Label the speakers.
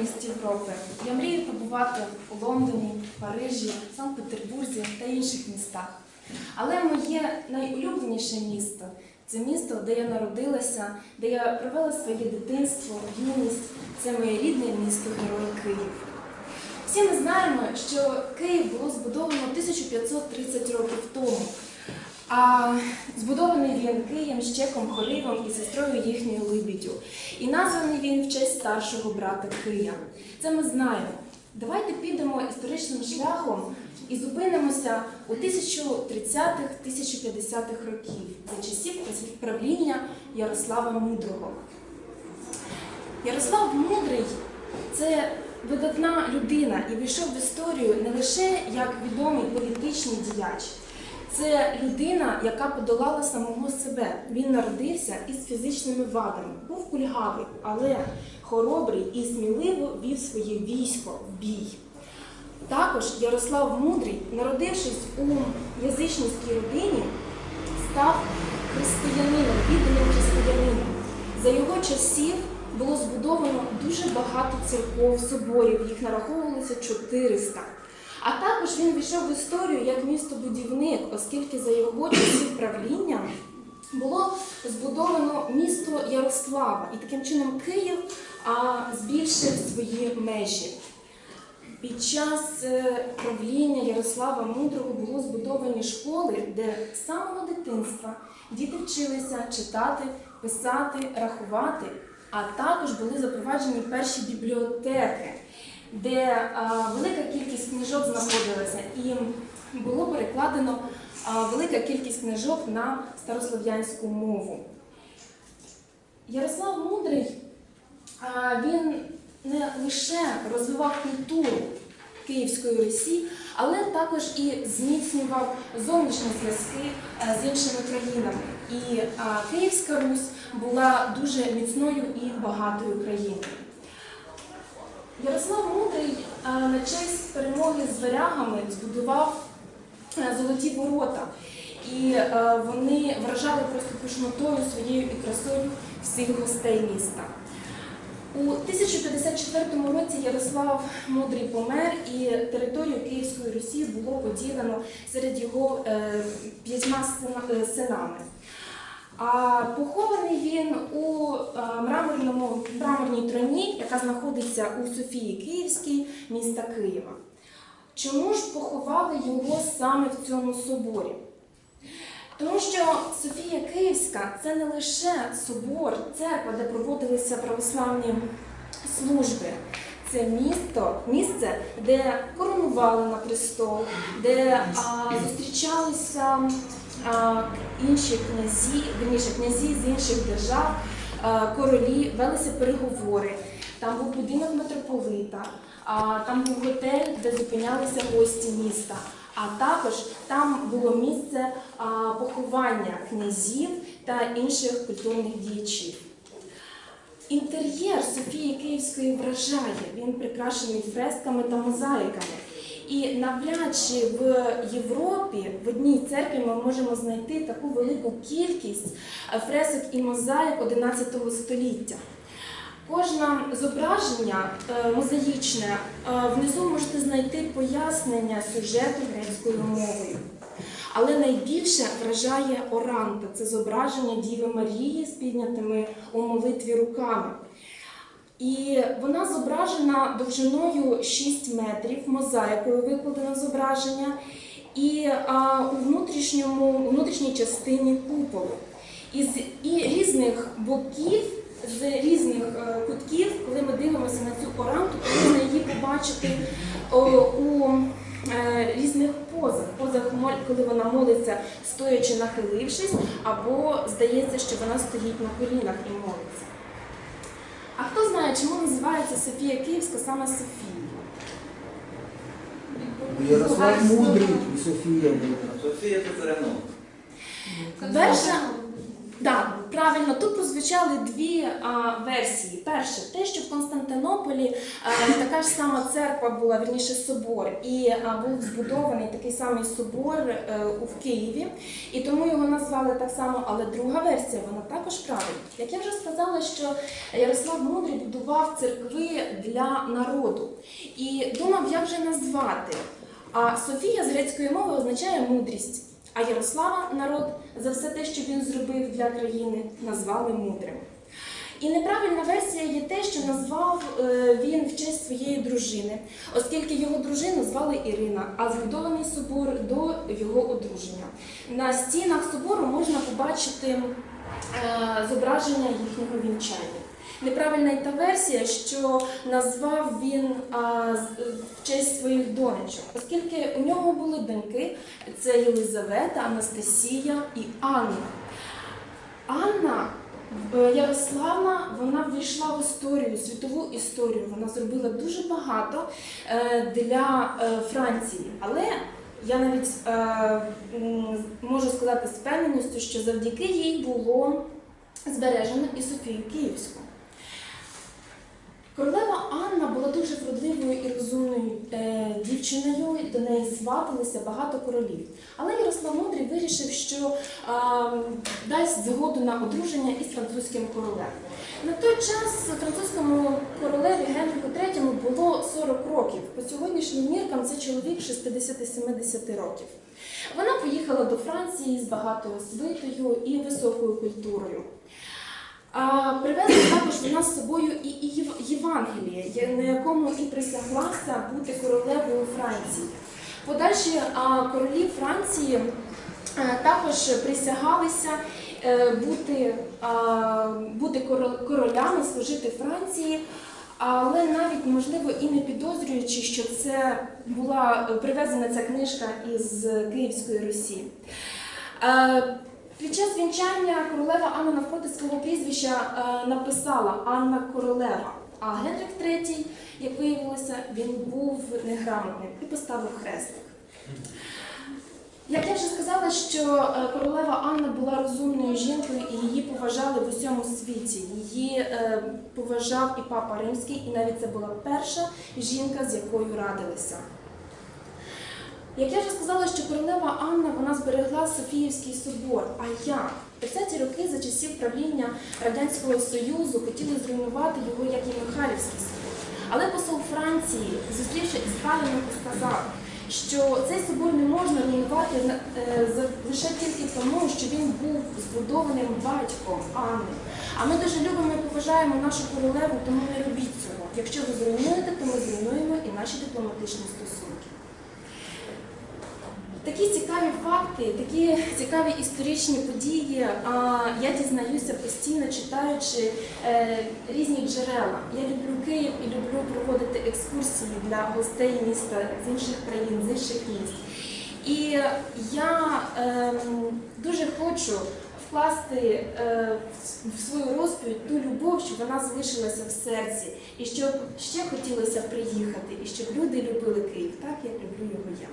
Speaker 1: міст Європи. Я мрію побувати у Лондоні, Парижі, Санкт-Петербурзі та інших містах. Але моє найулюбленіше місто це місто, де я народилася, де я провела своє дитинство, юність. Це моє рідне місто Герой Київ. Всі ми знаємо, що Київ було збудовано 1530 років тому. А збудований він Києм, Щеком, Холивом і сестрою їхньою Либідю. І названий він в честь старшого брата Кия. Це ми знаємо. Давайте підемо історичним шляхом і зупинимося у 1030-1050-х років за часів правління Ярослава Мудрого. Ярослав Мудрий це видатна людина і війшов в історію не лише як відомий політичний діяч. Це людина, яка подолала самого себе. Він народився із фізичними вадами, був кульгавий, але хоробрий і сміливо вів своє військо в бій. Також Ярослав Мудрий, народившись у язичницькій родині, став християнином, відданим християнином. За його часів було збудовано дуже багато церков, соборів, їх нараховувалося 400. А також він війшов в історію як містобудівник, оскільки за його часів правління було збудовано місто Ярослава, і таким чином Київ збільшив свої межі. Під час е, правління Ярослава Мудрого було збудовані школи, де з самого дитинства діти вчилися читати, писати, рахувати, а також були запроваджені перші бібліотеки, де велика кількість книжок знаходилася, і було перекладено велика кількість книжок на старослов'янську мову. Ярослав Мудрий він не лише розвивав культуру Київської Русі, але також і зміцнював зовнішні зв'язки е, з іншими країнами. І Київська Русь була дуже міцною і багатою країною. Ярослав Мудрий на честь перемоги з варягами збудував е, золоті ворота. І е, вони вражали просто пишнотою своєю і красою всіх гостей міста. У 1054 році Ярослав Мудрий помер, і територію Київської Русі було поділено серед його е, п'ятьма е, синами. А похований він у е, мраморному мраморній троні, яка знаходиться у Софії Київській, міста Києва. Чому ж поховали його саме в цьому соборі? Тому що Софія Київська це не лише собор, церква, де проводилися православні служби. Це місто, місце, де коронували на престол, де а, зустрічалися інші князі, верніше, князі з інших держав, королі, велися переговори. Там був будинок митрополита, там був готель, де зупинялися гості міста. А також там було місце поховання князів та інших культурних діячів. Інтер'єр Софії Київської вражає, він прикрашений фресками та мозаїками. І навряд чи в Європі в одній церкві ми можемо знайти таку велику кількість е, фресок і мозаїк 11 століття. Кожне зображення е, мозаїчне е, внизу можете знайти пояснення сюжету грецькою мовою. Але найбільше вражає Оранта це зображення Діви Марії з піднятими у молитві руками. І вона зображена довжиною 6 метрів, мозаїкою викладено зображення, і а, у внутрішньому, у внутрішній частині куполу. І з і різних боків, з різних е, кутків, коли ми дивимося на цю оранту, то можна її побачити о, у е, різних позах. Позах, коли вона молиться, стоячи нахилившись, або здається, що вона стоїть на колінах і молиться. А хто знає, чому називається Софія Київська саме Софією?
Speaker 2: Ярослав Мудрий і Софія Мудра.
Speaker 3: Софія Петренко.
Speaker 1: Перша, да, правильно, тут прозвучали дві а, версії. Перше, те, що в Константинополі Константинополі е, така ж сама церква була, верніше собор, і е, був збудований такий самий собор е, у в Києві, і тому його назвали так само. Але друга версія вона також правильна. Як я вже сказала, що Ярослав Мудрий будував церкви для народу і думав, як же назвати. А Софія з грецької мови означає мудрість. А Ярослава народ за все те, що він зробив для країни, назвали мудрим. І неправильна версія є те, що назвав е, він в честь своєї дружини, оскільки його дружину звали Ірина, а збудований собор до його одруження. На стінах собору можна побачити е, зображення їхнього вінчання. Неправильна й та версія, що назвав він а, в честь своїх донечок, оскільки у нього були доньки: це Єлизавета, Анастасія і Анна. Анна е, Ярославна вона ввійшла в історію, світову історію. Вона зробила дуже багато е, для е, Франції. Але я навіть можу сказати з певненістю, що завдяки їй було збережено і Софію Київську. Королева Анна була дуже вродливою і розумною е, дівчиною, до неї сваталися багато королів. Але Ярослав Мудрий вирішив, що е, дасть згоду на одруження із французьким королем. На той час французькому королеві Генриху III було 40 років. По сьогоднішнім міркам це чоловік 60-70 років. Вона поїхала до Франції з багатою свитою і високою культурою. А, привезла також вона з собою і, Євангеліє, на якому і присяглася бути королевою Франції. Подальші королі Франції е, також присягалися е, бути, бути королями, служити Франції, але навіть можливо і не підозрюючи, що це була е, привезена ця книжка із Київської Русі. Під час вінчання королева Анна навпроти свого прізвища е, написала Анна Королева. А Генрих III, як виявилося, він був неграмотним і поставив хрестик. Як я вже сказала, що е, королева Анна була розумною жінкою і її поважали в усьому світі. Її е, поважав і папа Римський, і навіть це була перша жінка, з якою радилися. Як я вже сказала, що королева Анна вона зберегла Софіївський собор. А як? В 30-ті роки за часів правління Радянського Союзу хотіли зруйнувати його, як і Михайлівський собор. Але посол Франції, зустрівши із Сталіном, сказав, що цей собор не можна руйнувати е, лише тільки тому, що він був збудованим батьком Анни. А ми дуже любимо і поважаємо нашу королеву, тому не робіть цього. Якщо ви зруйнуєте, то ми зруйнуємо і наші дипломатичні стосунки. Такі цікаві факти, такі цікаві історичні події я дізнаюся постійно читаючи е, різні джерела. Я люблю Київ і люблю проводити екскурсії для гостей міста з інших країн, з інших міст. І я ем, дуже хочу вкласти е, в свою розповідь ту любов, щоб вона залишилася в серці, і щоб ще хотілося приїхати, і щоб люди любили Київ, так як люблю його я.